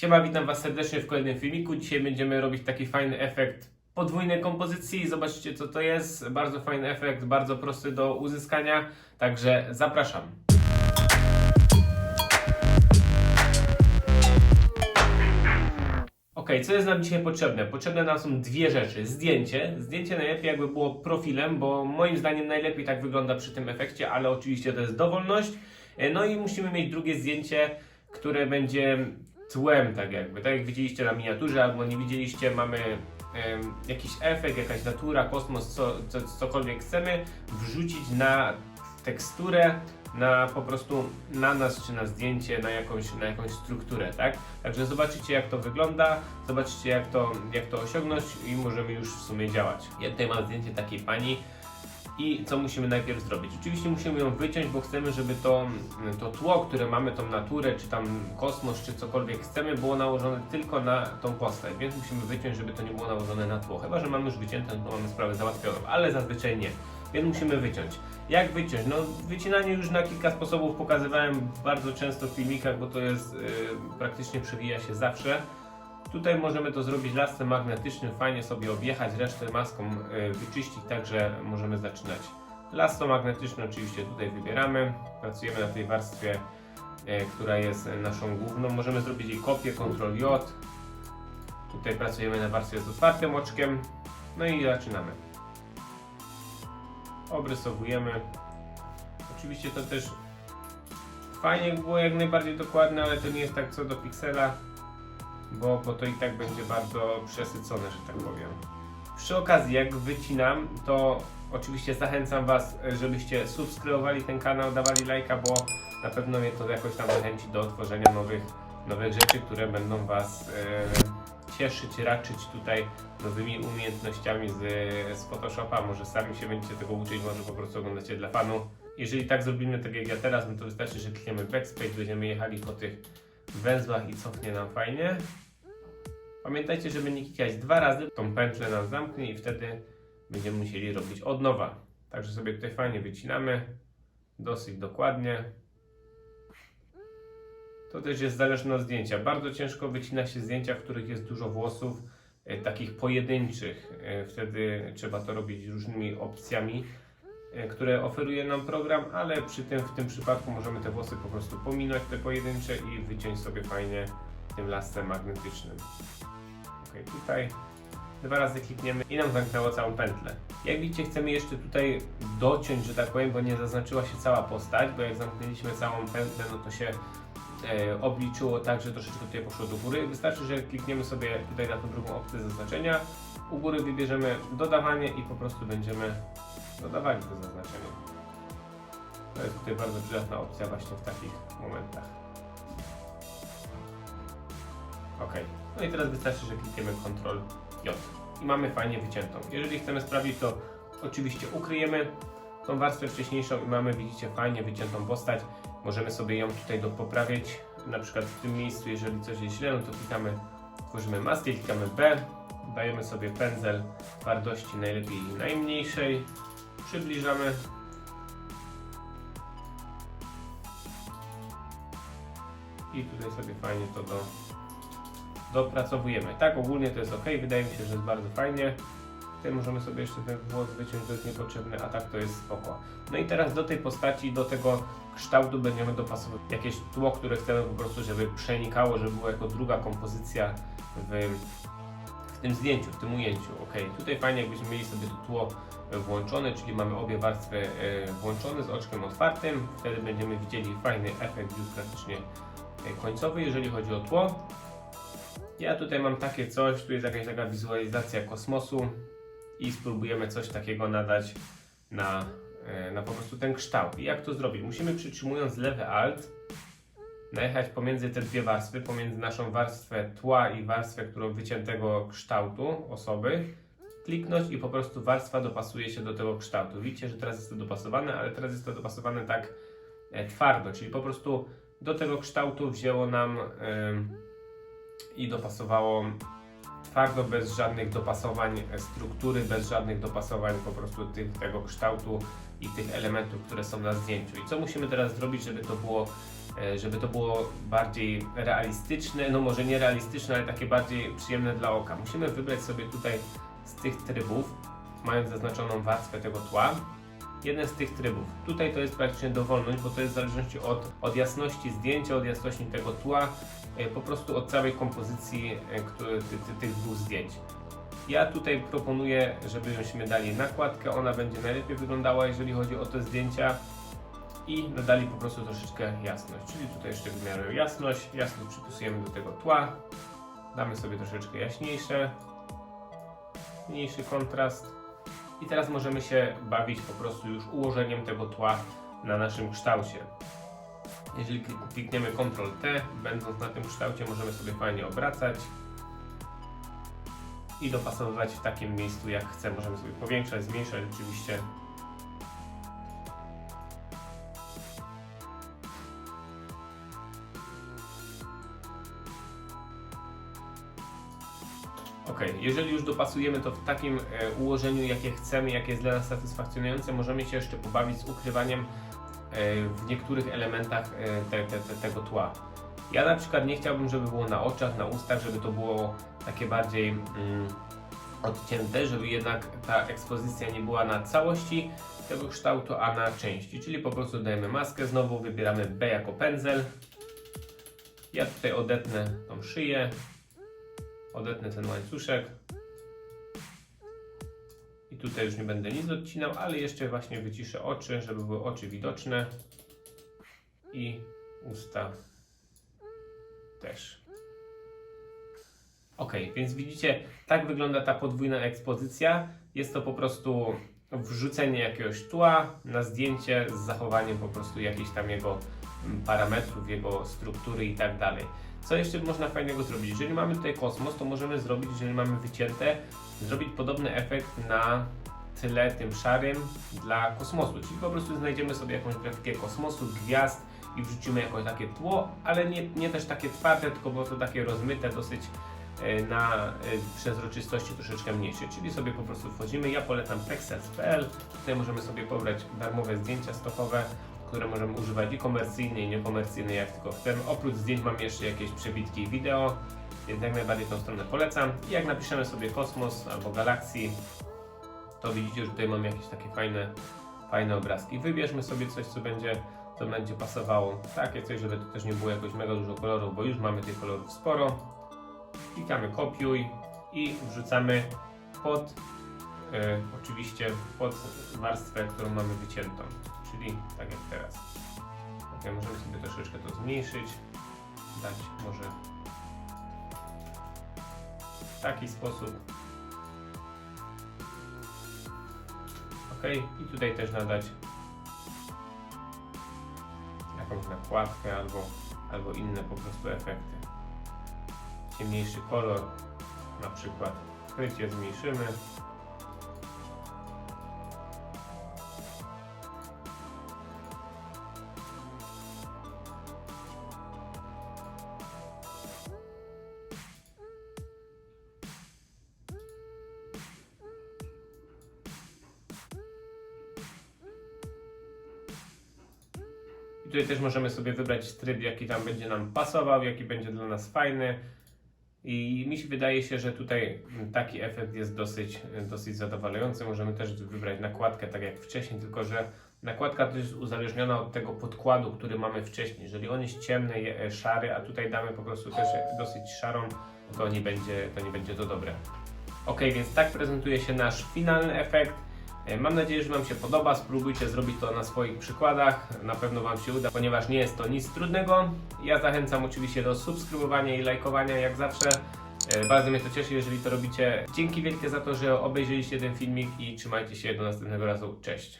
Siema, witam Was serdecznie w kolejnym filmiku. Dzisiaj będziemy robić taki fajny efekt podwójnej kompozycji. Zobaczcie co to jest. Bardzo fajny efekt, bardzo prosty do uzyskania. Także zapraszam. Ok, co jest nam dzisiaj potrzebne? Potrzebne nam są dwie rzeczy. Zdjęcie. Zdjęcie najlepiej jakby było profilem, bo moim zdaniem najlepiej tak wygląda przy tym efekcie, ale oczywiście to jest dowolność. E, No i musimy mieć drugie zdjęcie, które będzie tłem, tak jakby. Tak jak widzieliście na miniaturze, albo nie widzieliście, mamy em, jakiś efekt, jakaś natura, kosmos, co, co, cokolwiek chcemy wrzucić na teksturę, na po prostu na nas, czy na zdjęcie, na jakąś, na jakąś strukturę, tak? Także zobaczycie jak to wygląda, zobaczycie jak to, jak to osiągnąć i możemy już w sumie działać. Ja tutaj mam zdjęcie takiej pani, i co musimy najpierw zrobić? Oczywiście musimy ją wyciąć, bo chcemy, żeby to, to tło, które mamy, tą naturę, czy tam kosmos, czy cokolwiek chcemy, było nałożone tylko na tą postać, więc musimy wyciąć, żeby to nie było nałożone na tło. Chyba, że mamy już wycięte, no to mamy sprawę załatwioną, ale zazwyczaj nie, więc musimy wyciąć. Jak wyciąć? No wycinanie już na kilka sposobów pokazywałem bardzo często w filmikach, bo to jest yy, praktycznie przewija się zawsze. Tutaj możemy to zrobić lasem magnetycznym, fajnie sobie objechać, resztę maską y, wyczyścić, także możemy zaczynać. Lasto magnetyczne oczywiście tutaj wybieramy, pracujemy na tej warstwie, y, która jest naszą główną. Możemy zrobić jej kopię, Ctrl J. Tutaj pracujemy na warstwie z otwartym oczkiem, no i zaczynamy. Obrysowujemy. Oczywiście to też fajnie było jak najbardziej dokładne, ale to nie jest tak co do piksela bo, bo to i tak będzie bardzo przesycone, że tak powiem. Przy okazji, jak wycinam, to oczywiście zachęcam Was, żebyście subskrybowali ten kanał, dawali lajka, bo na pewno mnie to jakoś tam zachęci do tworzenia nowych, nowych rzeczy, które będą Was e, cieszyć, raczyć tutaj nowymi umiejętnościami z, z Photoshopa. Może sami się będziecie tego uczyć, może po prostu oglądacie dla fanu. Jeżeli tak zrobimy, tak jak ja teraz, no to wystarczy, że klikniemy backspace, będziemy jechali po tych węzłach i cofnie nam fajnie. Pamiętajcie, żeby nie klikać dwa razy, tą pętlę nam zamknie i wtedy będziemy musieli robić od nowa. Także sobie tutaj fajnie wycinamy, dosyć dokładnie. To też jest zależne od zdjęcia. Bardzo ciężko wycina się zdjęcia, w których jest dużo włosów, e, takich pojedynczych. E, wtedy trzeba to robić różnymi opcjami, które oferuje nam program, ale przy tym, w tym przypadku możemy te włosy po prostu pominąć, te pojedyncze i wyciąć sobie fajnie tym lasem magnetycznym. Ok, tutaj dwa razy klikniemy i nam zamknęło całą pętlę. Jak widzicie, chcemy jeszcze tutaj dociąć, że tak powiem, bo nie zaznaczyła się cała postać, bo jak zamknęliśmy całą pętlę, no to się e, obliczyło tak, że troszeczkę tutaj poszło do góry. Wystarczy, że klikniemy sobie tutaj na tą drugą opcję zaznaczenia. U góry wybierzemy dodawanie i po prostu będziemy dodawali to zaznaczenie. To jest tutaj bardzo przydatna opcja właśnie w takich momentach. Ok. No i teraz wystarczy, że klikniemy Ctrl J i mamy fajnie wyciętą. Jeżeli chcemy sprawdzić, to oczywiście ukryjemy tą warstwę wcześniejszą i mamy, widzicie, fajnie wyciętą postać. Możemy sobie ją tutaj dopoprawiać. Na przykład w tym miejscu, jeżeli coś jest źle, no to klikamy, tworzymy maskę, klikamy B, dajemy sobie pędzel twardości najlepiej najmniejszej, przybliżamy i tutaj sobie fajnie to do, dopracowujemy. Tak, ogólnie to jest ok, wydaje mi się, że jest bardzo fajnie. Tutaj możemy sobie jeszcze ten włos wyciąć, to jest niepotrzebne, a tak to jest spoko. No i teraz do tej postaci, do tego kształtu będziemy dopasować jakieś tło, które chcemy po prostu, żeby przenikało, żeby było jako druga kompozycja w, w tym zdjęciu, w tym ujęciu. Ok, tutaj fajnie jakbyśmy mieli sobie to tło włączone, czyli mamy obie warstwy e, włączone z oczkiem otwartym, wtedy będziemy widzieli fajny efekt już praktycznie e, końcowy, jeżeli chodzi o tło. Ja tutaj mam takie coś, tu jest jakaś taka wizualizacja kosmosu i spróbujemy coś takiego nadać na, e, na po prostu ten kształt. I jak to zrobić? Musimy przytrzymując lewy alt najechać pomiędzy te dwie warstwy, pomiędzy naszą warstwę tła i warstwę którą wyciętego kształtu osoby, kliknąć i po prostu warstwa dopasuje się do tego kształtu. Widzicie, że teraz jest to dopasowane, ale teraz jest to dopasowane tak e, twardo, czyli po prostu do tego kształtu wzięło nam i dopasowało twardo, bez żadnych dopasowań e, struktury, bez żadnych dopasowań po prostu tych, tego kształtu i tych elementów, które są na zdjęciu. I co musimy teraz zrobić, żeby to było żeby to było bardziej realistyczne, no może nie realistyczne, ale takie bardziej przyjemne dla oka. Musimy wybrać sobie tutaj z tych trybów, mając zaznaczoną warstwę tego tła, jeden z tych trybów. Tutaj to jest praktycznie dowolność, bo to jest w zależności od, od jasności zdjęcia, od jasności tego tła, e, po prostu od całej kompozycji e, który, ty, ty, tych dwóch zdjęć. Ja tutaj proponuję, żebyśmy dali nakładkę, ona będzie najlepiej wyglądała, jeżeli chodzi o te zdjęcia i dodali po prostu troszeczkę jasność, czyli tutaj jeszcze wymiarę jasność, jasność przypisujemy do tego tła, damy sobie troszeczkę jaśniejsze, mniejszy kontrast i teraz możemy się bawić po prostu już ułożeniem tego tła na naszym kształcie. Jeżeli klik- klikniemy Ctrl T, będąc na tym kształcie możemy sobie fajnie obracać i dopasowywać w takim miejscu jak chcemy. Możemy sobie powiększać, zmniejszać oczywiście. Ok, jeżeli już dopasujemy to w takim e, ułożeniu, jakie chcemy, jakie jest dla nas satysfakcjonujące, możemy się jeszcze pobawić z ukrywaniem e, w niektórych elementach e, te, te, te, tego tła. Ja na przykład nie chciałbym, żeby było na oczach, na ustach, żeby to było takie bardziej mm, odcięte, żeby jednak ta ekspozycja nie była na całości tego kształtu, a na części. Czyli po prostu dajemy maskę, znowu wybieramy B jako pędzel. Ja tutaj odetnę tą szyję, odetnę ten łańcuszek. I tutaj już nie będę nic odcinał, ale jeszcze właśnie wyciszę oczy, żeby były oczy widoczne. I usta też. Ok, więc widzicie, tak wygląda ta podwójna ekspozycja. Jest to po prostu wrzucenie jakiegoś tła na zdjęcie z zachowaniem po prostu jakichś tam jego parametrów, jego struktury i tak dalej. Co jeszcze można fajnego zrobić? Jeżeli mamy tutaj kosmos, to możemy zrobić, jeżeli mamy wycięte, zrobić podobny efekt na tyle tym szarym dla kosmosu. Czyli po prostu znajdziemy sobie jakąś grafikę kosmosu, gwiazd i wrzucimy jakoś takie tło, ale nie, nie też takie twarde, tylko po prostu takie rozmyte dosyć e, na e, przezroczystości troszeczkę mniejsze. Czyli sobie po prostu wchodzimy. Ja polecam pexels.pl. Tutaj możemy sobie pobrać darmowe zdjęcia stokowe, które możemy używać i komercyjne, i niekomercyjne, jak tylko chcemy. Oprócz zdjęć mam jeszcze jakieś przebitki wideo, więc jak najbardziej tą stronę polecam. I jak napiszemy sobie kosmos albo galaksji, to widzicie, że tutaj mamy jakieś takie fajne, fajne obrazki. Wybierzmy sobie coś, co będzie, co będzie pasowało. Takie coś, żeby to też nie było jakoś mega dużo kolorów, bo już mamy tych kolorów sporo. Klikamy kopiuj i wrzucamy pod, e, oczywiście pod warstwę, którą mamy wyciętą, czyli tak jak teraz. Ok, możemy sobie troszeczkę to zmniejszyć, dać może w taki sposób. Ok, i tutaj też nadać jakąś nakładkę albo, albo inne po prostu efekty. Ciemniejszy kolor, na przykład krycie zmniejszymy. Tutaj też możemy sobie wybrać tryb, jaki tam będzie nam pasował, jaki będzie dla nas fajny. I mi się wydaje się, że tutaj taki efekt jest dosyć, dosyć zadowalający. Możemy też wybrać nakładkę tak jak wcześniej, tylko że nakładka też jest uzależniona od tego podkładu, który mamy wcześniej. Jeżeli on jest ciemny, je- szary, a tutaj damy po prostu też dosyć szarą, to nie będzie to, nie będzie to dobre. Ok, więc tak prezentuje się nasz finalny efekt. E, Mam nadzieję, że Wam się podoba. Spróbujcie zrobić to na swoich przykładach. Na pewno Wam się uda, ponieważ nie jest to nic trudnego. Ja zachęcam oczywiście do subskrybowania i lajkowania jak zawsze. E, Bardzo mnie to cieszy, jeżeli to robicie. Dzięki wielkie za to, że obejrzeliście ten filmik i trzymajcie się do następnego razu. Cześć!